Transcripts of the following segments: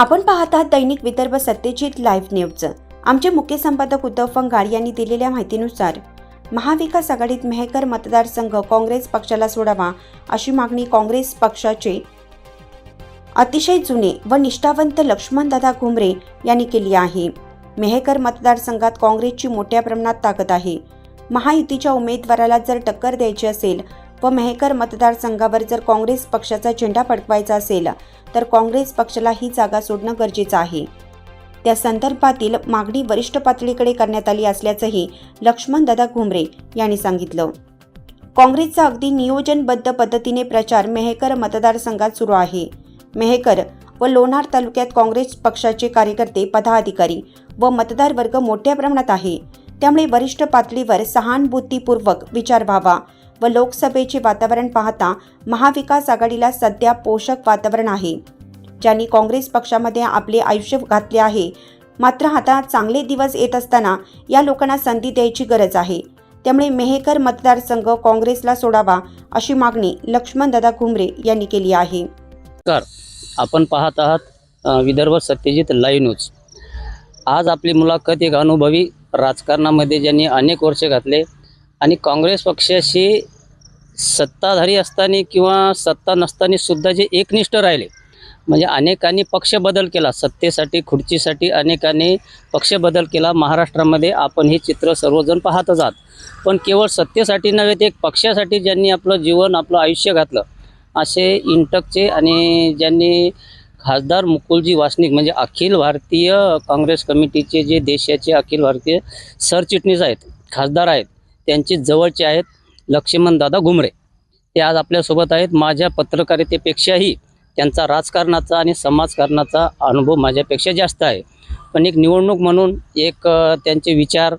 आपण पाहतात दैनिक Vidarbha Satyajit live news आमचे मुख्य संपादक उद्धव फंगाड यांनी दिलेल्या माहितीनुसार महाविकास आघाडीत मेहकर मतदारसंघ काँग्रेस पक्षाला सोडावा अशी मागणी काँग्रेस पक्षाचे अतिशय जुने व निष्ठावंत लक्ष्मणदादा घुमरे यांनी केली आहे. मेहकर मतदारसंघात काँग्रेसची मोठ्या प्रमाणात ताकद आहे. महायुतीच्या उमेदवाराला जर टक्कर द्यायची असेल व मेहकर मतदारसंघावर जर काँग्रेस पक्षाचा झेंडा फडकवायचा असेल तर काँग्रेस पक्षाला ही जागा सोडणं गरजेचं आहे. त्या संदर्भातील मागणी वरिष्ठ पातळीकडे करण्यात आली असल्याचंही लक्ष्मणदादा घुमरे यांनी सांगितलं. काँग्रेसचा अगदी नियोजनबद्ध पद्धतीने प्रचार मेहकर मतदारसंघात सुरू आहे. मेहकर व लोणार तालुक्यात काँग्रेस पक्षाचे कार्यकर्ते पदाधिकारी व मतदार वर्ग मोठ्या प्रमाणात आहे. त्यामुळे वरिष्ठ पातळीवर सहानुभूतीपूर्वक विचार व्हावा. व लोकसभेचे वातावरण पाहता महाविकास आघाडीला सध्या पोषक वातावरण आहे. ज्यांनी काँग्रेस पक्षामध्ये आपले आयुष्य घातले आहे. मात्र आता चांगले दिवस येत असताना या लोकांना संधी द्यायची गरज आहे. त्यामुळे मेहेकर मतदारसंघ काँग्रेसला सोडावा अशी मागणी लक्ष्मणदादा घुमरे यांनी केली आहे. तर आपण पाहत आहात विदर्भ सत्यजित लाईव्ह न्यूज. आज आपली मुलाखत एक अनुभवी राजकारणामध्ये ज्यांनी अनेक वर्ष घातले आणि काँग्रेस पक्षाशी सत्ताधारी असताना किंवा सत्ता नसताना सुद्धा जे एकनिष्ठ राहिले म्हणजे अनेकांनी पक्ष बदल केला सत्तेसाठी खुर्चीसाठी अनेकांनी पक्ष बदल केला. महाराष्ट्रामध्ये आपण हे चित्र सर्वजण पाहतच आहात. पण केवळ सत्तेसाठी नव्हे ते एक पक्षासाठी ज्यांनी आपलं जीवन आपलं आयुष्य घातलं असे इंटकचे आणि ज्यांनी खासदार मुकुलजी वासनिक म्हणजे अखिल भारतीय काँग्रेस कमिटीचे जे देशाचे अखिल भारतीय सरचिटणीस आहेत खासदार आहेत त्यांचे जवळचे आहेत लक्ष्मणदादा घुमरे. ते आज आपल्यासोबत आहेत. माझ्या पत्रकारितेपेक्षाही त्यांचा राजकारणाचा आणि समाजकारणाचा अनुभव माझ्यापेक्षा जास्त आहे. पण एक निवडणूक म्हणून एक त्यांचे विचार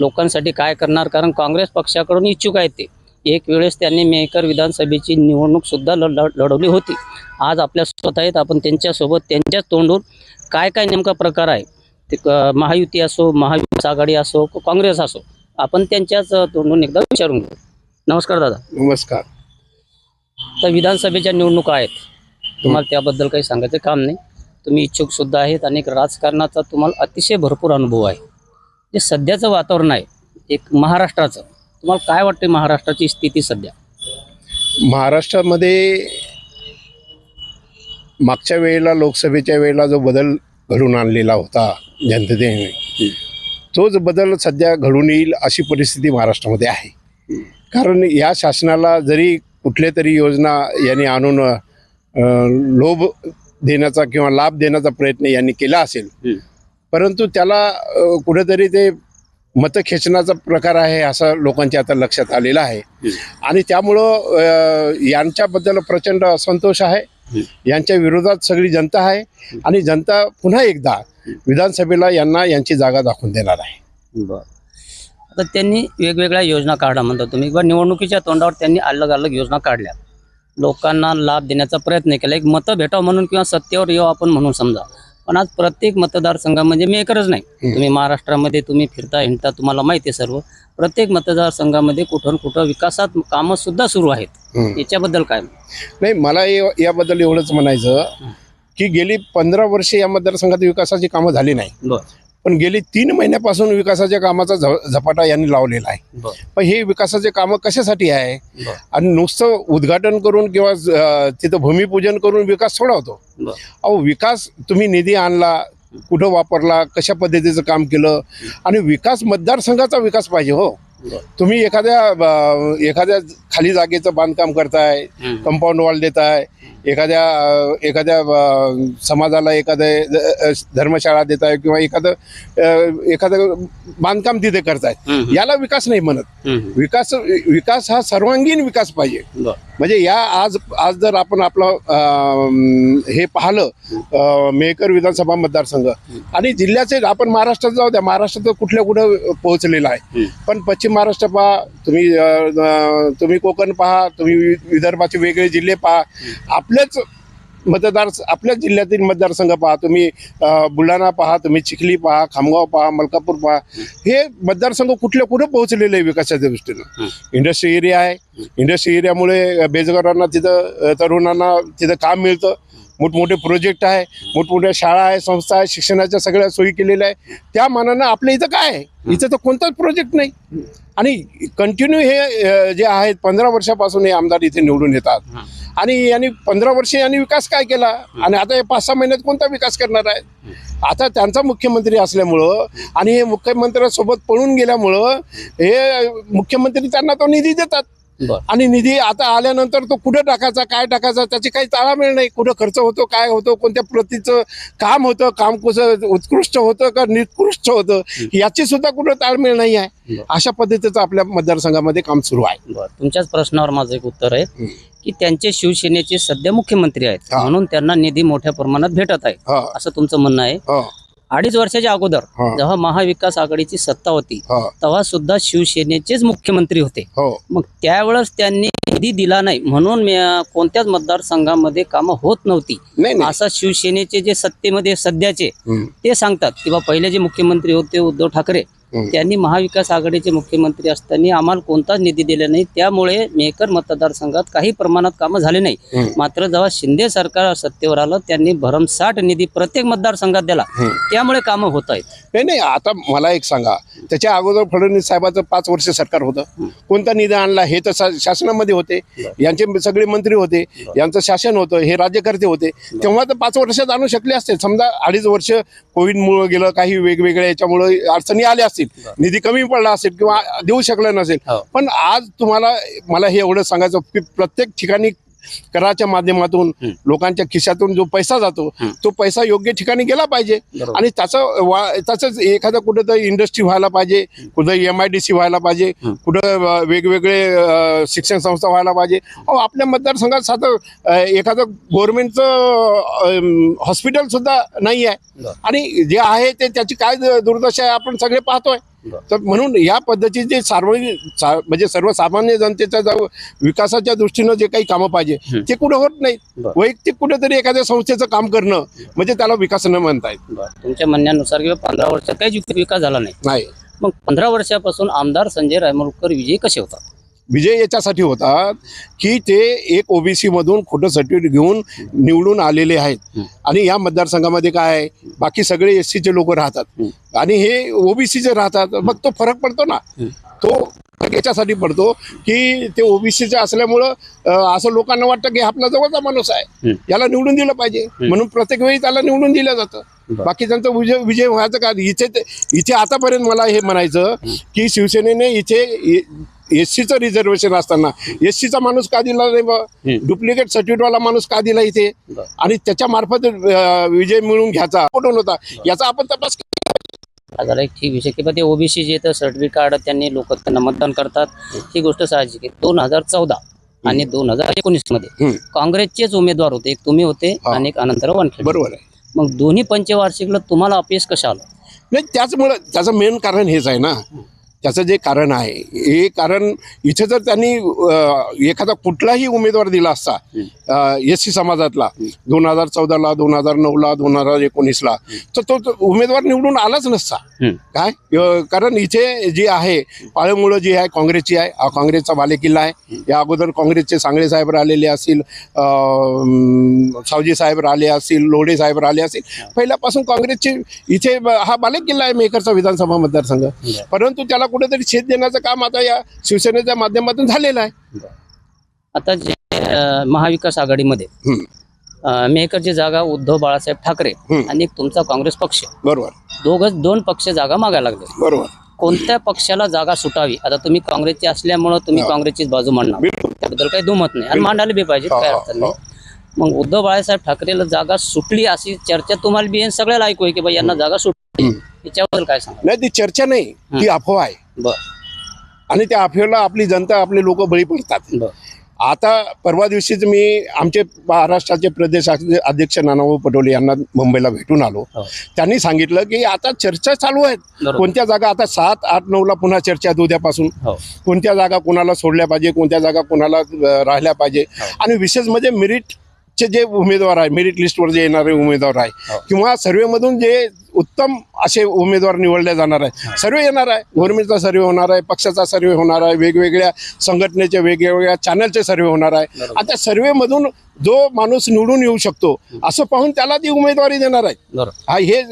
लोकांसाठी काय करणार? कारण काँग्रेस पक्षाकडून इच्छुक आहेत ते. एक वेळेस त्यांनी मेकर विधानसभेची निवडणूकसुद्धा ल ल- लढवली होती. आज आपल्यासोबत आहेत. आपण त्यांच्यासोबत त्यांच्याच तोंडून काय काय नेमका प्रकार आहे? ते महायुती असो महाविकास आघाडी असो काँग्रेस असो. आपण त्यांच्याच तोंडून एकदा विचारून घेऊ. नमस्कार दादा. नमस्कार. तर विधानसभेच्या निवडणुका आहेत. तुम्हाला त्याबद्दल काही सांगायचं काम नाही. तुम्ही इच्छुक सुद्धा आहेत आणि राजकारणाचा तुम्हाला अतिशय भरपूर अनुभव आहे. जे सध्याचं वातावरण आहे एक महाराष्ट्राचं तुम्हाला काय वाटते महाराष्ट्राची स्थिती सध्या? महाराष्ट्रामध्ये मागच्या वेळेला लोकसभेच्या वेळेला जो बदल घडून आणलेला होता जनतेने तोच बदल सध्या घडून येईल अशी परिस्थिती महाराष्ट्रामध्ये आहे कारण या शासनाला जरी कुठल्या तरी योजना यांनी आणून लोभ देण्याचा किंवा लाभ देण्याचा प्रयत्न यांनी केला असेल. परंतु त्याला कुठेतरी ते मतं खेचण्याचा प्रकार आहे असं लोकांच्या आता लक्षात आलेलं आहे आणि त्यामुळं यांच्याबद्दल प्रचंड असंतोष आहे. यांच्या विरोधात सगळी जनता आहे आणि जनता पुन्हा एकदा विधानसभेला यांना यांची जागा दाखवून देणार आहे. बरं. आता त्यांनी वेगवेगळ्या योजना काढा म्हणता तुम्ही. किंवा निवडणुकीच्या तोंडावर त्यांनी अलग अलग योजना काढल्या. लोकांना लाभ देण्याचा प्रयत्न केला. एक मतं भेटावं म्हणून किंवा सत्तेवर येऊ आपण म्हणून समजा. पण आज प्रत्येक मतदारसंघामध्ये मी एकच नाही. तुम्ही महाराष्ट्रामध्ये तुम्ही फिरता हिंडता तुम्हाला माहिती आहे सर्व. प्रत्येक मतदारसंघामध्ये कुठं कुठं विकासात कामं सुद्धा सुरू आहेत. याच्याबद्दल काय? नाही मला याबद्दल एवढंच म्हणायचं की गेली पंधरा वर्षे या मतदारसंघात विकासाची कामं झाली नाही. बरं. पण गेली तीन महिन्यापासून विकासाच्या कामाचा झ- झपाटा यांनी लावलेला आहे. पण हे विकासाचे कामं कशासाठी आहे? आणि नुसतं उद्घाटन करून किंवा तिथं भूमिपूजन करून विकास सोडवतो. अहो विकास तुम्ही निधी आणला कुठं वापरला कशा पद्धतीचं काम केलं? आणि विकास मतदारसंघाचा विकास पाहिजे हो. तुम्ही एखाद्या एखाद्या खाली जागेचं बांधकाम करताय. कंपाऊंड वॉल देताय एखाद्या अ, एखाद्या अ, समाजाला एखाद्या धर्मशाळा देताय किंवा एखादं एखादं बांधकाम तिथे करताय हं. याला विकास नाही म्हणत. विकास विकास हा सर्वांगीण विकास पाहिजे म्हणजे या आज आज जर आपण आपलं हे पाहिलं मेहकर विधानसभा मतदारसंघ आणि जिल्ह्याचे आपण महाराष्ट्रात जाऊ द्या महाराष्ट्रात कुठल्या कुठं पोहोचलेला आहे. पण पश्चिम महाराष्ट्र पहा तुम्ही तुम्ही कोकण पहा तुम्ही विदर्भाचे वेगळे जिल्हे पहा. आपल्याच मतदार आपल्याच जिल्ह्यातील मतदारसंघ पहा. तुम्ही बुलढाणा पहा तुम्ही चिखली पहा खामगाव पहा मलकापूर पहा. हे मतदारसंघ कुठल्या कुठं पोहोचलेले आहे विकासाच्या दृष्टीनं. इंडस्ट्री एरिया आहे. इंडस्ट्री एरियामुळे बेरोजगारांना तिथं तरुणांना तिथं काम मिळतं. मोठमोठे प्रोजेक्ट आहे मोठमोठ्या शाळा आहे संस्था आहे शिक्षणाच्या सगळ्या सोयी केलेल्या आहे. त्या मानानं आपल्या इथं काय आहे? इथं तर कोणताच प्रोजेक्ट नाही. आणि कंटिन्यू हे जे आहेत पंधरा वर्षापासून हे आमदार इथे निवडून येतात. आणि यांनी पंधरा वर्षे यांनी विकास काय केला? आणि आता हे पाच सहा महिन्यात कोणता विकास करणार आहे? आता त्यांचा मुख्यमंत्री असल्यामुळं आणि हे मुख्यमंत्र्यांसोबत पळून गेल्यामुळं हे मुख्यमंत्री त्यांना तो निधी देतात. आणि निधी आता आल्यानंतर तो कुठं टाकायचा काय टाकायचा त्याची काही ताळामेळ नाही. कुठं खर्च होतो काय होतो कोणत्या प्रतीचं काम होतं काम कसं उत्कृष्ट होतं का निकृष्ट होतं याची सुद्धा कुठं ताळमेळ नाही आहे. अशा पद्धतीचं आपल्या मतदारसंघामध्ये काम सुरू आहे. बर. तुमच्याच प्रश्नावर माझं एक उत्तर आहे. की त्यांचे शिवसेनेचे सध्या मुख्यमंत्री आहेत. म्हणून त्यांना निधी मोठ्या प्रमाणात भेटत आहे. असं तुमचं म्हणणं आहे. अडीच वर्षाच्या अगोदर. जेव्हा महाविकास आघाडीची सत्ता होती तेव्हा सुद्धा शिवसेनेचेच मुख्यमंत्री होते. हो. मग त्यावेळेस त्यांनी निधी दिला नाही. म्हणून कोणत्याच मतदारसंघामध्ये कामं होत नव्हती. असं शिवसेनेचे जे सत्तेमध्ये सध्याचे ते सांगतात किंवा पहिले जे मुख्यमंत्री होते उद्धव ठाकरे. त्यांनी महाविकास आघाडीचे मुख्यमंत्री असताना आम्हाला कोणताच निधी दिला नाही. त्यामुळे मेकर मतदारसंघात काही प्रमाणात कामं झाले नाही. मात्र जेव्हा शिंदे सरकार सत्तेवर आलं त्यांनी भरमसाठ निधी प्रत्येक मतदारसंघात दिला. त्यामुळे कामं होत आहेत. नाही नाही आता मला एक सांगा. त्याच्या अगोदर फडणवीस साहेबाचं पाच वर्ष सरकार होतं. कोणता निधी आणला हे तर शासनामध्ये होते. यांचे सगळे मंत्री होते. यांचं शासन होतं. हे राज्यकर्ते होते. तेव्हा तर पाच वर्षात आणू शकले असते. समजा अडीच वर्ष कोविडमुळे गेलं काही वेगवेगळ्या याच्यामुळे अडचणी आल्या असतील निधी कमी पडला असेल किंवा देऊ शकला नसेल. हो. पण आज तुम्हाला मला हे एवढं सांगायचं की प्रत्येक ठिकाणी कराच्या माध्यमातून. लोकांच्या खिशातून जो पैसा जातो. तो पैसा योग्य ठिकाणी गेला पाहिजे. आणि त्याचं वा त्याचंच एखादं कुठं तर इंडस्ट्री व्हायला पाहिजे कुठं एम आय डी सी व्हायला पाहिजे. कुठं वेगवेगळे शिक्षण संस्था व्हायला पाहिजे अहो आपल्या मतदारसंघात साधं एखादं गव्हर्नमेंटचं हॉस्पिटल सुद्धा नाही आहे. आणि जे आहे ते त्याची काय दुर्दशा आहे आपण सगळे पाहतोय. तर म्हणून या पद्धतीचे सार्वजनिक म्हणजे सर्वसामान्य जनतेच्या जो विकासाच्या दृष्टीनं जे काही कामं पाहिजे. ते कुठं होत नाही. वैयक्तिक कुठेतरी एखाद्या संस्थेचं काम करणं म्हणजे त्याला विकास न म्हणता येत. तुमच्या म्हणण्यानुसार किंवा पंधरा वर्षात काहीच विकास झाला नाही. नाही. मग पंधरा वर्षापासून आमदार संजय रायमुलकर विजयी कसे होतात? विजय याच्यासाठी होतात की ते एक ओबीसी मधून खोटं सर्टिफिकेट घेऊन निवडून आलेले आहेत. आणि या मतदारसंघामध्ये काय आहे बाकी सगळे एस सीचे लोक राहतात. आणि हे ओबीसीचे राहतात मग तो फरक पडतो ना. तो फरक याच्यासाठी पडतो की ते ओबीसीचे असल्यामुळं असं लोकांना वाटतं की आपला जवळचा माणूस आहे. याला निवडून दिलं पाहिजे म्हणून प्रत्येक वेळी त्याला निवडून दिलं जातं बरं. बाकीच्यांचं विजय विजय व्हायचं का इथे इथे आतापर्यंत मला हे म्हणायचं की शिवसेनेने इथे एस सीचं रिझर्वेशन असताना. एस सीचा माणूस का दिला नाही बा हं. डुप्लिकेट सर्टिफिकेटवाला माणूस का दिला इथे. आणि त्याच्या मार्फत विजय मिळवून घ्यायचा. कुठून होता? याचा आपण तपास झाला एक ठीक विषय किंवा ते ओबीसी जे तर सर्टिफिकेट कार्ड त्यांनी लोक त्यांना मतदान करतात. ही गोष्ट साहजिक आहे दोन हजार चौदा आणि दोन हजार एकोणीसमध्ये. काँग्रेसचेच उमेदवार होते. एक तुम्ही होते. आणि एक अनंतराव वानखेडे. बरोबर आहे. मग दोन्ही पंचवार्षिकला तुम्हाला अपयश कसं आलं नाही त्याचमुळं त्याचं मेन कारण हेच आहे ना. त्याचं जे कारण आहे हे कारण इथे जर त्यांनी एखादा कुठलाही उमेदवार दिला असता एस सी समाजातला दोन हजार चौदाला दोन हजार नऊला दोन हजार एकोणीसला तर तो तो उमेदवार निवडून आलाच नसता. काय? कारण इथे जी आहे पाळमुळं जी आहे काँग्रेसची आहे हा काँग्रेसचा बालेकिल्ला आहे. या अगोदर काँग्रेसचे सांगळे साहेब राहिलेले असतील सावजी साहेब राहिले असतील लोढे साहेब राहिले असतील. पहिल्यापासून काँग्रेसचे इथे हा बालेकिल्ला आहे मेकरचा विधानसभा मतदारसंघ. परंतु त्याला कुठेतरी छेद देण्याचं काम आता या शिवसेनेच्या माध्यमातून झालेलं आहे. आता जे महाविकास आघाडीमध्ये मेहकरची जागा उद्धव बाळासाहेब ठाकरे. आणि एक तुमचा काँग्रेस पक्ष. बरोबर. दोघच दोन पक्ष जागा मागायला लागले. बरोबर. कोणत्या पक्षाला जागा सुटावी? आता तुम्ही काँग्रेसचे असल्यामुळं तुम्ही हा. काँग्रेसचीच बाजू मांडणार. त्याबद्दल काही दुमत नाही. आणि मांडायला बी पाहिजे हो, काय हो, अडचण नाही. मग उद्धव बाळासाहेब ठाकरेला जागा सुटली अशी चर्चा तुम्हाला बी सगळ्याला ऐकू आहे की बाई यांना जागा सुटली. याच्याबद्दल काय सांगा नाही ती चर्चा नाही ती अफवा आहे. बर. आणि त्या अफवेला आपली जनता आपले लोक बळी पडतात. आता परवा दिवशीच मी आमचे महाराष्ट्राचे प्रदेश अध्य- अध्यक्ष नानाभाऊ पटोले यांना मुंबईला भेटून आलो. हो. त्यांनी सांगितलं की आता चर्चा चालू आहेत. कोणत्या जागा आता सात आठ नऊला पुन्हा चर्चा आहेत उद्यापासून हो. कोणत्या जागा कोणाला सोडल्या पाहिजे कोणत्या जागा कोणाला राहिल्या पाहिजे. हो. आणि विशेष म्हणजे मेरिटचे जे उमेदवार आहे मेरिट लिस्टवर जे येणारे उमेदवार आहे हो. किंवा सर्वेमधून जे उत्तम असे उमेदवार निवडले जाणार आहे. सर्वे येणार आहे. गव्हर्नमेंटचा सर्वे होणार आहे. पक्षाचा सर्वे होणार आहे. वेगवेगळ्या संघटनेचे वेगवेगळ्या चॅनलचे सर्वे होणार आहे. त्या सर्वेमधून जो माणूस निवडून येऊ शकतो असं पाहून त्याला ती उमेदवारी देणार आहे. हा हे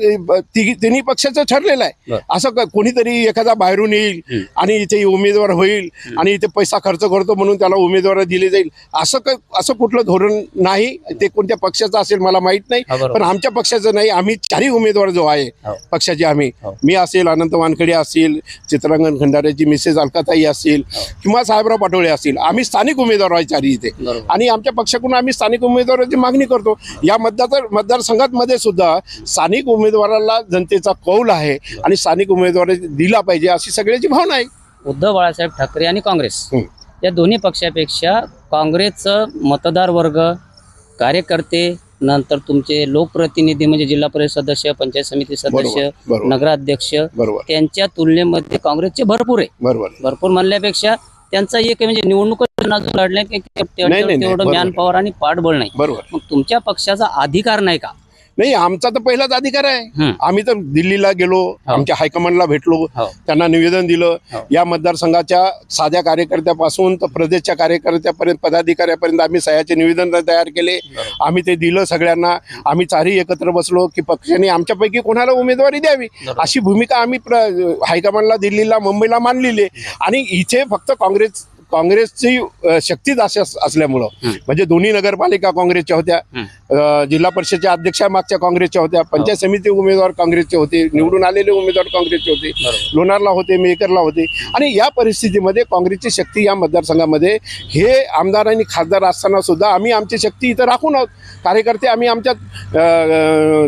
तिन्ही पक्षाचं ठरलेलं आहे. असं कोणीतरी एखादा बाहेरून येईल. आणि इथे उमेदवार होईल आणि इथे पैसा खर्च करतो म्हणून त्याला उमेदवार दिली जाईल. असं क- असं कुठलं धोरण नाही. ते कोणत्या पक्षाचं असेल मला माहीत नाही. पण आमच्या पक्षाचं नाही. आम्ही चारही उमेदवार जो आहे हो. पक्षाचे आम्ही हो. मी असेल अनंत वानखडे असतील चित्रांगण खंडाऱ्याची मिसेस अलकाताई असतील किंवा साहेबराव पाटोळे असतील आम्ही स्थानिक उमेदवार आहे चारी इथे आणि आमच्या पक्षाकडून आम्ही स्थानिक उमेदवाराची मागणी करतो या मतदार मतदारसंघात मध्ये सुद्धा स्थानिक उमेदवाराला जनतेचा कौल आहे आणि स्थानिक उमेदवार दिला पाहिजे अशी सगळ्याची भावना आहे उद्धव बाळासाहेब ठाकरे आणि काँग्रेस हं. या दोन्ही पक्षापेक्षा काँग्रेसचं मतदार वर्ग कार्यकर्ते नंतर तुमचे लोकप्रतिनिधी म्हणजे जिल्हा परिषद सदस्य पंचायत समिती सदस्य नगराध्यक्ष त्यांच्या तुलनेमध्ये काँग्रेसचे भरपूर आहे. भरपूर म्हणल्यापेक्षा त्यांचा एक म्हणजे निवडणूक लढल्या की तेवढं. मॅन पॉवर आणि पाठबळ नाही. मग तुमच्या पक्षाचा अधिकार नाही का? नाही आमचा तर पहिलाच अधिकार आहे. हं. आम्ही तर दिल्लीला गेलो आमच्या हायकमांडला भेटलो हो. त्यांना निवेदन दिलं. हो. या मतदारसंघाच्या साध्या कार्यकर्त्यापासून तर प्रदेशच्या कार्यकर्त्यापर्यंत पदाधिकाऱ्यापर्यंत आम्ही सह्याचे निवेदन तयार केले. आम्ही ते दिलं सगळ्यांना. आम्ही चारही एकत्र बसलो की पक्षाने आमच्यापैकी कोणाला उमेदवारी द्यावी. अशी भूमिका आम्ही हायकमांडला दिल्लीला मुंबईला मांडलेली आहे. आणि इथे फक्त काँग्रेस काँग्रेसची शक्तीच अशी अस- असल्यामुळं. हं. म्हणजे दोन्ही नगरपालिका काँग्रेसच्या होत्या हं. जिल्हा परिषदच्या अध्यक्षा मागच्या काँग्रेसच्या होत्या पंचायत समिती उमेदवार काँग्रेसचे होते निवडून आलेले उमेदवार काँग्रेसचे होते लोणारला होते मेकरला होते. आणि या परिस्थितीमध्ये काँग्रेसची शक्ती या मतदारसंघामध्ये हे आमदार आणि खासदार असताना सुद्धा आम्ही आमची शक्ती इथं राखून आहोत. कार्यकर्ते आम्ही आमच्या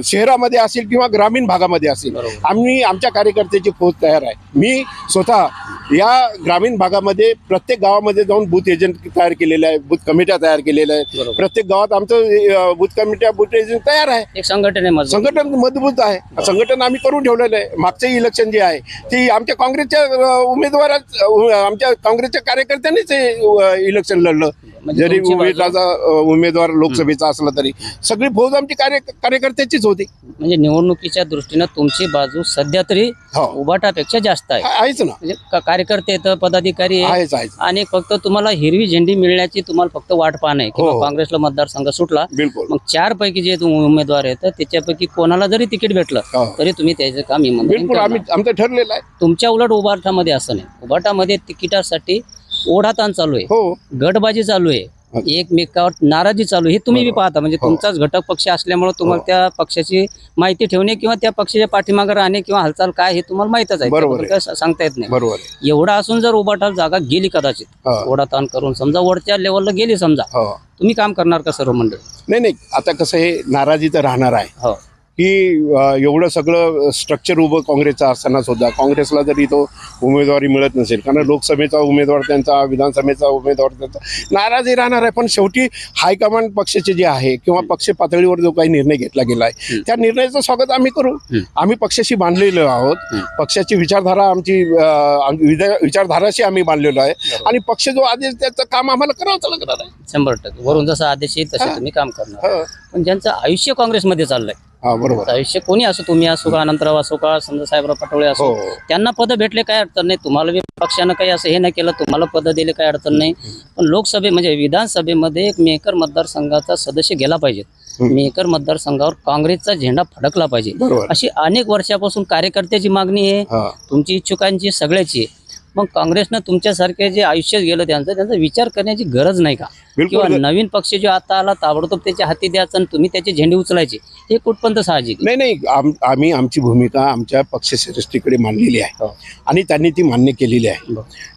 शहरामध्ये असेल किंवा ग्रामीण भागामध्ये असेल. आम्ही आमच्या कार्यकर्त्याची फौज तयार आहे. मी स्वतः या ग्रामीण भागामध्ये प्रत्येक गावामध्ये जाऊन बूथ एजंट तयार केलेले आहे बूथ कमिट्या तयार केलेल्या आहेत प्रत्येक गावात आमचं बूथ कमिट्या बूथ एजंट तयार आहे. एक संघटन आहे. संघटन मजबूत आहे. संघटन आम्ही करून ठेवलेलं आहे. मागचे इलेक्शन जे आहे ते आमच्या काँग्रेसच्या अ, आमच्या काँग्रेसच्या कार्यकर्त्यांनीच इलेक्शन लढलं. म्हणजे जरी उमेदवार लोकसभेचा असला तरी. सगळी फौज आमची कार्य कार्यकर्त्याचीच होती. म्हणजे निवडणुकीच्या दृष्टीनं तुमची बाजू सध्या तरी हो. उबाटापेक्षा जास्त आहे. आहेच ना. म्हणजे कार्यकर्ते पदाधिकारी आहे. आहेच आहेच. आणि फक्त तुम्हाला हिरवी झेंडी मिळण्याची तुम्हाला फक्त वाट पाहणं आहे. किंवा हो. काँग्रेसला मतदारसंघ सुटला बिलकुल. मग चार पैकी जे तुम- उमेदवार आहेत त्याच्यापैकी कोणाला जरी तिकीट भेटलं हो. तरी तुम्ही त्याचं काम इमानदारीने बिलकुल आम्ही करणार. आमचं ठरलेलं आहे. तुमच्या उलट उभाटामध्ये असं नाही. उभाटामध्ये तिकिटासाठी ओढाताण चालू आहे. हो. गटबाजी चालू आहे. एकमेकावर नाराजी चालू हे तुम्ही बी. पाहता. म्हणजे हो. तुमचाच घटक पक्ष असल्यामुळे तुम्हाला हो. त्या पक्षाची माहिती ठेवणे किंवा त्या पक्षाच्या पाठीमागे राहणे किंवा हालचाल काय हे तुम्हाला माहितच आहे. काय सांगता येत नाही. एवढा असून जर उभाटाला जागा गेली कदाचित हो. ओढाताण करून समजा वरच्या लेवलला गेली समजा हो. तुम्ही काम करणार का सर्व मंडळ? नाही नाही. आता कसं हे नाराजी तर राहणार आहे. की एवढं सगळं स्ट्रक्चर उभं काँग्रेसचं असताना सुद्धा काँग्रेसला जरी तो उमेदवारी मिळत नसेल कारण लोकसभेचा उमेदवार त्यांचा विधानसभेचा उमेदवार त्यांचा नाराजी राहणार आहे पण शेवटी हायकमांड पक्षाचे जे आहे किंवा पक्ष पातळीवर जो काही निर्णय घेतला गेला आहे. त्या निर्णयाचं स्वागत आम्ही करू. आम्ही पक्षाशी बांधलेलो आहोत. पक्षाची विचारधारा आमची विचारधाराशी आम्ही बांधलेलो आहे. आणि पक्ष जो आदेश त्याचं काम आम्हाला करावंच लागणार आहे शंभर टक्के वरून जसा आदेश येईल तसे. तुम्ही काम करणार. पण ज्यांचं आयुष्य काँग्रेसमध्ये चाललंय हा बरोबर. आयुष्य कोणी असो तुम्ही असो का अनंतराव असो का समजा साहेबराव पटोळे असो हो त्यांना पद भेटले काय अडचण नाही. तुम्हाला बी पक्षानं काही असं हे नाही केलं तुम्हाला पद दिले काही अडचण नाही. पण लोकसभे म्हणजे विधानसभेमध्ये एक मेकर मतदारसंघाचा सदस्य गेला पाहिजे. हं. मेकर मतदारसंघावर काँग्रेसचा झेंडा फडकला पाहिजे. बरोबर. अशी अनेक वर्षापासून कार्यकर्त्याची मागणी आहे. हा. तुमची इच्छुकांची सगळ्याची आहे. मग काँग्रेसनं तुमच्यासारखे जे आयुष्य गेलं त्यांचं त्यांचा विचार करण्याची गरज नाही का किंवा नवीन पक्ष जो आता आला ताबडतोब त्याच्या हाती द्यायचं आणि तुम्ही त्याचे झेंडे उचलायचे हे कुठपर्यंत साहजिक. नाही नाही आम आम्ही आमची भूमिका आमच्या पक्षश्रेष्ठीकडे मांडलेली आहे हो. आणि त्यांनी ती मान्य केलेली आहे.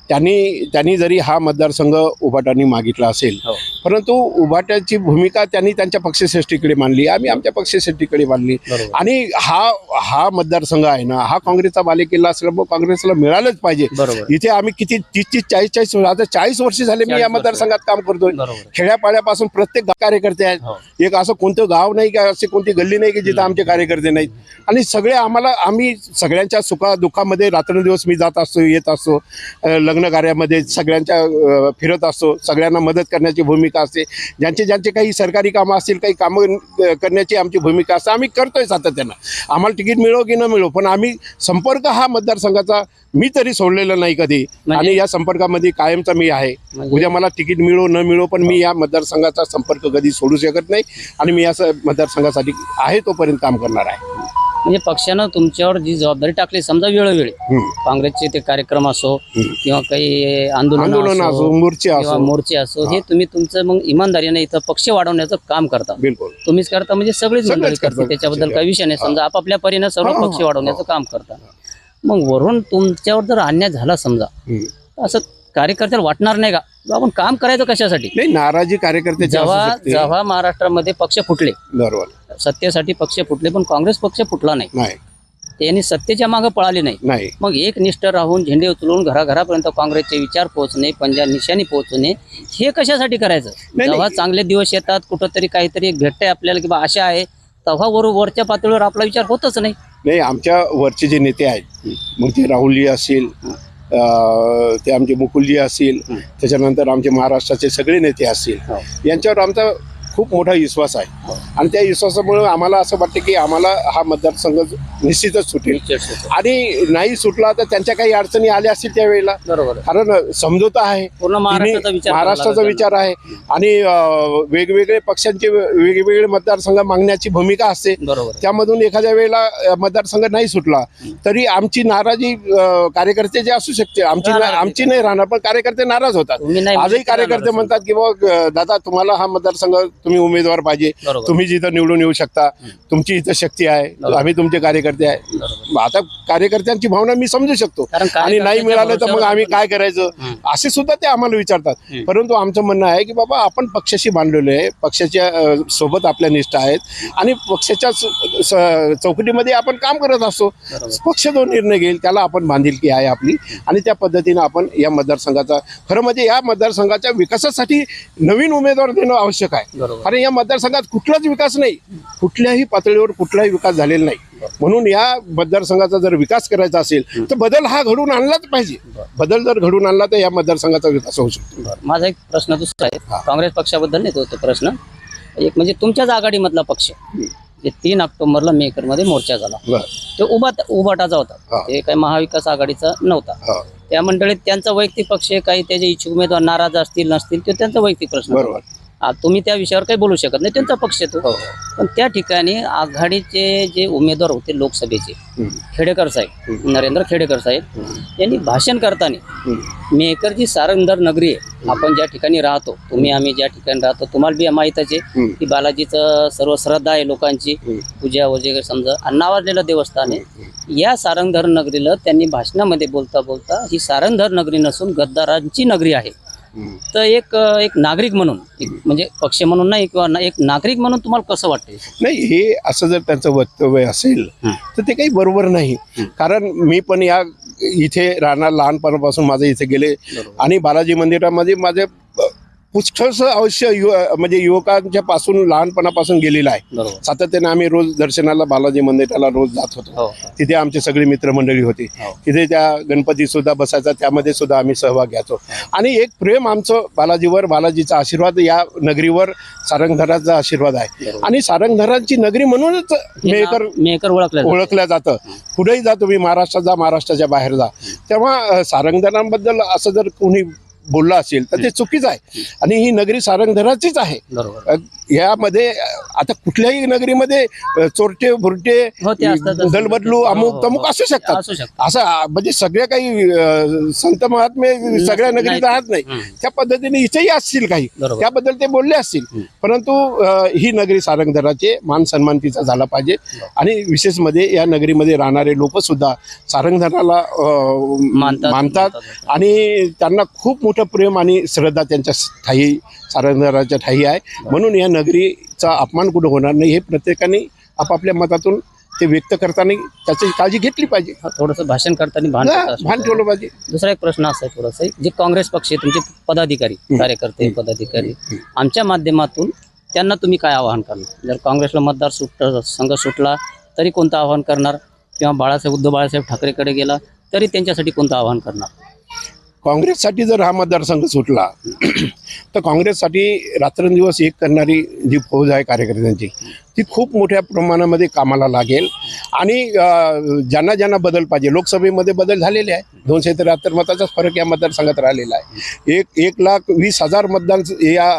त्यांनी त्यांनी जरी हा मतदारसंघ उभाटाने मागितला असेल हो. परंतु उभाट्याची भूमिका त्यांनी त्यांच्या पक्षश्रेष्ठीकडे मांडली आम्ही आमच्या पक्षश्रेष्ठीकडे मांडली. आणि हा हा मतदारसंघ आहे ना हा काँग्रेसचा बालेकिल्ला असल्यामुळे काँग्रेसला मिळालंच पाहिजे. इथे आम्ही किती तीस तीस चाळीस चाळीस आता चाळीस वर्ष झाले मी 40 या. मतदारसंघात काम करतोय. खेड्यापाड्यापासून प्रत्येक कार्यकर्ते आहेत. हो. एक असं कोणतं गाव नाही का अशी कोणती गल्ली नाही की जिथं आमचे कार्यकर्ते नाहीत. आणि सगळे आम्हाला आम्ही सगळ्यांच्या सुखा दुःखामध्ये रात्रंदिवस मी जात असतो येत असतो. अ, लग्न कार्यामध्ये सगळ्यांच्या फिरत असतो. सगळ्यांना मदत करण्याची भूमिका असते. ज्यांचे ज्यांचे काही सरकारी कामं असतील काही कामं करण्याची आमची भूमिका असते. आम्ही करतोय सातत्यानं. आम्हाला तिकीट मिळो की न मिळो पण आम्ही संपर्क हा मतदारसंघाचा मी तरी सोडलेला नाही कधी. आणि या संपर्कामध्ये कायमचा मी आहे. म्हणजे- उद्या मला तिकीट मिळो न मिळो पण मी या मतदारसंघाचा संपर्क कधी सोडू शकत नाही. आणि मी या मतदारसंघासाठी आहे तोपर्यंत काम करणार आहे. म्हणजे पक्षानं तुमच्यावर जी जबाबदारी टाकली समजा वेळोवेळी. काँग्रेसचे ते कार्यक्रम असो. किंवा काही आंदोलन असो मोर्चे किंवा असो. मोर्चे असो हे तुम्ही तुमचं मग इमानदारीने इथं पक्ष वाढवण्याचं काम करता. तुम्हीच करता म्हणजे सगळीच मंडळी करते. त्याच्याबद्दल काही विषय नाही. समजा आपापल्या परीनं सर्व पक्ष वाढवण्याचं. काम करता. मग वरून तुमच्यावर जर अन्याय झाला समजा असं कार्यकर्त्याला वाटणार नाही का? आपण काम करायचं कशासाठी? नाही नाराजी कार्यकर्त्याची असू जेव्हा. जेव्हा महाराष्ट्रामध्ये पक्ष फुटले बरोबर. सत्तेसाठी पक्ष फुटले पण काँग्रेस पक्ष फुटला नाही. नाही. त्यांनी सत्तेच्या मागे पळाले नाही. मग एक निष्ठ राहून झेंडे उचलून घराघरापर्यंत काँग्रेसचे विचार पोहोचणे पंजा निशाणी पोहोचणे हे कशासाठी करायचं. जेव्हा चांगले दिवस येतात कुठंतरी काहीतरी एक भेटतंय आपल्याला की बा आशा आहे तेव्हा वर वरच्या पातळीवर आपला विचार होतच नाही. नाही आमच्या वरचे जे नेते आहेत मग ते राहुलजी असतील अं, ते आमचे मुकुलजी असतील. त्याच्यानंतर आमचे महाराष्ट्राचे सगळे नेते असतील हो. यांच्यावर आमचा खूप मोठा विश्वास आहे. आणि त्या विश्वासामुळे आम्हाला असं वाटतं की आम्हाला हा मतदारसंघ निश्चितच सुटेल. आणि नाही सुटला तर त्यांच्या काही अडचणी आल्या असतील त्यावेळेला. बरोबर. कारण समजोता आहे. पूर्ण महाराष्ट्राचा विचार आहे. आणि वेगवेगळे पक्षांचे वेगवेगळे मतदारसंघ मागण्याची भूमिका असते. त्यामधून एखाद्या वेळेला मतदारसंघ नाही सुटला तरी आमची नाराजी कार्यकर्ते जे असू शकते आमची आमची नाही राहणार पण कार्यकर्ते नाराज होतात. आजही कार्यकर्ते म्हणतात की बाबा दादा तुम्हाला हा मतदारसंघ तुम्ही उमेदवार पाहिजे. तुम्ही जिथं निवडून येऊ शकता. तुमची इथं शक्ती आहे. आम्ही तुमचे कार्यकर्ते आहे. आता कार्यकर्त्यांची भावना मी समजू शकतो. आणि नाही मिळालं तर मग आम्ही काय करायचं. असे सुद्धा ते आम्हाला विचारतात. परंतु आमचं म्हणणं आहे की बाबा आपण पक्षाशी बांधलेलो आहे. पक्षाच्या सोबत आपल्या निष्ठा आहेत. आणि पक्षाच्या चौकटीमध्ये आपण काम करत असतो. पक्ष जो निर्णय घेईल त्याला आपण बांधिलकी आहे आपली. आणि त्या पद्धतीनं आपण या मतदारसंघाचा खरं म्हणजे या मतदारसंघाच्या विकासासाठी नवीन उमेदवार देणं आवश्यक आहे. कारण या मतदारसंघात कुठलाच विकास नाही. कुठल्याही पातळीवर कुठलाही विकास झालेला नाही. म्हणून या मतदारसंघाचा जर विकास करायचा असेल तर बदल हा घडून आणलाच पाहिजे. बदल जर घडून आणला तर या मतदारसंघाचा विकास होऊ शकतो. माझा एक प्रश्न दुसरा. आहे. काँग्रेस पक्षाबद्दल नाही तो प्रश्न? एक म्हणजे तुमच्याच आघाडीमधला पक्ष जे तीन ऑक्टोबरला मेकरमध्ये मोर्चा झाला. तो उभा उभाटाचा. होता. ते काही महाविकास आघाडीचा नव्हता. त्या मंडळीत त्यांचा वैयक्तिक पक्ष काही त्याचे इच्छुक उमेदवार नाराज असतील नसतील तो त्यांचा वैयक्तिक प्रश्न बरोबर. तुम्ही त्या विषयावर काही बोलू शकत नाही त्यांचा पक्ष आहे तो हो पण त्या ठिकाणी आघाडीचे जे उमेदवार होते लोकसभेचे. खेडेकर साहेब नरेंद्र खेडेकर साहेब यांनी भाषण करताना. मेहकर जी सारंगधर नगरी आहे आपण ज्या ठिकाणी राहतो तुम्ही आम्ही ज्या ठिकाणी राहतो तुम्हाला बी माहीतच आहे. की बालाजीचं सर्व श्रद्धा आहे लोकांची. पूजा वगैरे समजा नावाजलेलं देवस्थान आहे या सारंगधर नगरीला त्यांनी भाषणामध्ये बोलता बोलता ही सारंगधर नगरी नसून गद्दारांची नगरी आहे. तर एक एक नागरिक म्हणून म्हणजे पक्ष म्हणून नाही किंवा ना- एक नागरिक म्हणून तुम्हाला कसं वाटते नाही हे असं जर त्यांचं वक्तव्य असेल. तर ते काही बरोबर नाही. कारण मी पण या इथे राहणार लहानपणापासून माझे इथे गेले. आणि बालाजी मंदिरामध्ये माझे पुष्कळसं अवश्य यु म्हणजे युवकांच्या पासून लहानपणापासून गेलेलं आहे. सातत्याने आम्ही रोज दर्शनाला बालाजी मंदिराला रोज जात होतो. हो. तिथे आमचे सगळे मित्रमंडळी होती. हो. तिथे त्या गणपती सुद्धा बसायचा त्यामध्ये सुद्धा आम्ही सहभाग घ्यायचो. आणि एक प्रेम आमचं बालाजीवर बालाजीचा आशीर्वाद या नगरीवर सारंगधराचा आशीर्वाद आहे. आणि सारंगधरांची नगरी म्हणूनच मेकर जातं. ओळखल्या जातं. कुठेही जा तुम्ही महाराष्ट्रात जा महाराष्ट्राच्या बाहेर जा. तेव्हा सारंगधरांबद्दल असं जर कोणी बोललं असेल तर ते चुकीचं आहे. आणि ही नगरी सारंगधराचीच आहे. बरोबर अ, यामध्ये अ, आता कुठल्याही नगरीमध्ये चोरटे भुरटे हो, ते असतातच. दल बदलू हो, अमुक हो, तमुक हो. असू शकतात असू म्हणजे सगळ्या काही संत महात्मे सगळ्या. नगरीत राहत नाही. त्या पद्धतीने इथेही असतील काही. त्याबद्दल ते बोलले असतील. परंतु ही नगरी सारंगधराचे मान सन्मान तिचा झाला पाहिजे आणि विशेषमध्ये या नगरीमध्ये राहणारे लोक सुद्धा सारंगधराला मानतात. आणि त्यांना खूप मोठं प्रेम आणि श्रद्धा त्यांच्या ठाई सारंगधराच्या ठाई आहे म्हणून या नगरीचा अपमान कुठं होणार नाही हे प्रत्येकाने आपापल्या मतातून ते व्यक्त करताना त्याची काळजी घेतली पाहिजे. थोडंसं भाषण करताना भान भान ठेवलं पाहिजे. दुसरा एक प्रश्न असा आहे थोडासा जे काँग्रेस पक्ष आहे तुमचे पदाधिकारी कार्यकर्ते पदाधिकारी आमच्या माध्यमातून त्यांना तुम्ही काय आवाहन करणार? जर काँग्रेसला मतदार सुट संघ सुटला तरी कोणतं आवाहन करणार? किंवा बाळासाहेब उद्धव बाळासाहेब ठाकरेकडे गेला तरी त्यांच्यासाठी कोणतं आवाहन करणार? काँग्रेससाठी जर हा मतदारसंघ सुटला तर काँग्रेससाठी रात्रंदिवस एक करणारी जी फौज आहे कार्यकर्त्यांची ती खूप मोठ्या प्रमाणामध्ये कामाला लागेल. आणि ज्यांना ज्यांना बदल पाहिजे लोकसभेमध्ये बदल झालेले आहे दोनशे त्र्याहत्तर मताचाच फरक या मतदारसंघात राहिलेला आहे. एक एक लाख वीस हजार मतदान या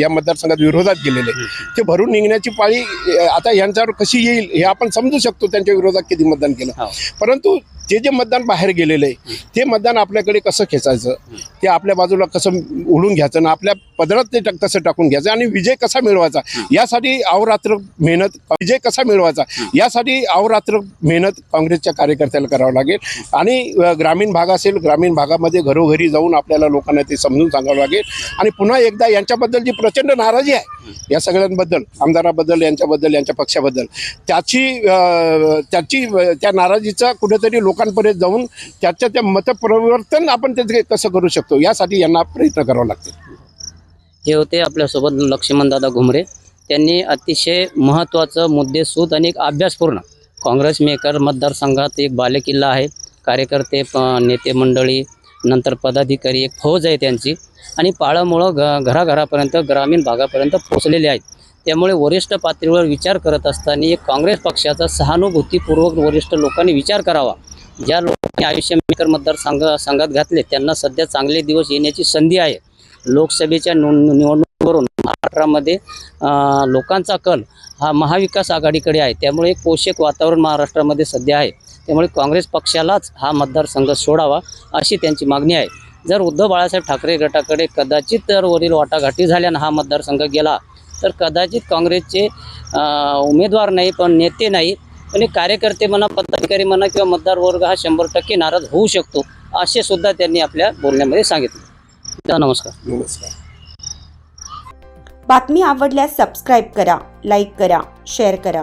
या मतदारसंघात विरोधात गेलेले ते भरून निघण्याची पाळी आता यांच्यावर कशी येईल हे आपण समजू शकतो त्यांच्या विरोधात किती मतदान केलं. हो. परंतु ते जे मतदान बाहेर गेलेलं आहे ते मतदान आपल्याकडे कसं खेचायचं? ते आपल्या बाजूला कसं उडून घ्यायचं? आणि आपल्या पदरात ते कसं टाकून घ्यायचं? आणि विजय कसा मिळवायचा? यासाठी अवरात्र मेहनत विजय कसा मिळवायचा? यासाठी अवरात्र मेहनत काँग्रेसच्या कार्यकर्त्याला करावं लागेल. आणि ग्रामीण भाग असेल ग्रामीण भागामध्ये घरोघरी जाऊन आपल्याला लोकांना ते समजून सांगावं लागेल. आणि पुन्हा एकदा यांच्याबद्दल जी प्रचंड नाराजी आहे या सगळ्यांबद्दल आमदाराबद्दल यांच्याबद्दल यांच्या पक्षाबद्दल त्याची त्याची त्या नाराजीचा कुठेतरी लोकांपर्यंत जाऊन त्याच्या त्या मतपरिवर्तन आपण ते कसं करू शकतो? यासाठी यांना प्रयत्न करावा लागतील हे होते आपल्यासोबत लक्ष्मणदादा घुमरे. त्यांनी अतिशय महत्त्वाचं मुद्देसूद आणि एक अभ्यासपूर्ण काँग्रेस मेकर मतदारसंघात एक बालेकिल्ला आहे. कार्यकर्ते प नेते मंडळी नंतर पदाधिकारी एक फौज आहे त्यांची. आणि पाळंमुळं ग घराघरापर्यंत ग्रामीण भागापर्यंत पोचलेले आहेत. त्यामुळे वरिष्ठ पातळीवर विचार करत असताना एक काँग्रेस पक्षाचा सहानुभूतीपूर्वक वरिष्ठ लोकांनी विचार करावा. ज्या लोकांनी आयुष्य मेकर मतदारसंघ संघात घातले त्यांना सध्या चांगले दिवस येण्याची संधी आहे. लोकसभेच्या नोंद निवडणुकीवरून महाराष्ट्रामध्ये लोकांचा कल हा महाविकास आघाडीकडे आहे. त्यामुळे एक पोषक वातावरण महाराष्ट्रामध्ये सध्या आहे. त्यामुळे काँग्रेस पक्षालाच हा मतदारसंघ सोडावा अशी त्यांची मागणी आहे. जर उद्धव बाळासाहेब ठाकरे गटाकडे कदाचित तर वरील वाटाघाटी झाल्यानं हा मतदारसंघ गेला तर कदाचित काँग्रेसचे उमेदवार नाही पण नेते नाही पण एक कार्यकर्ते म्हणा पदाधिकारी म्हणा किंवा मतदार वर्ग हा शंभर टक्के नाराज होऊ शकतो असे सुद्धा त्यांनी आपल्या बोलण्यामध्ये सांगितले. नमस्कार. नमस्कार. बातमी आवडल्यास सबस्क्राईब करा लाईक करा शेअर करा.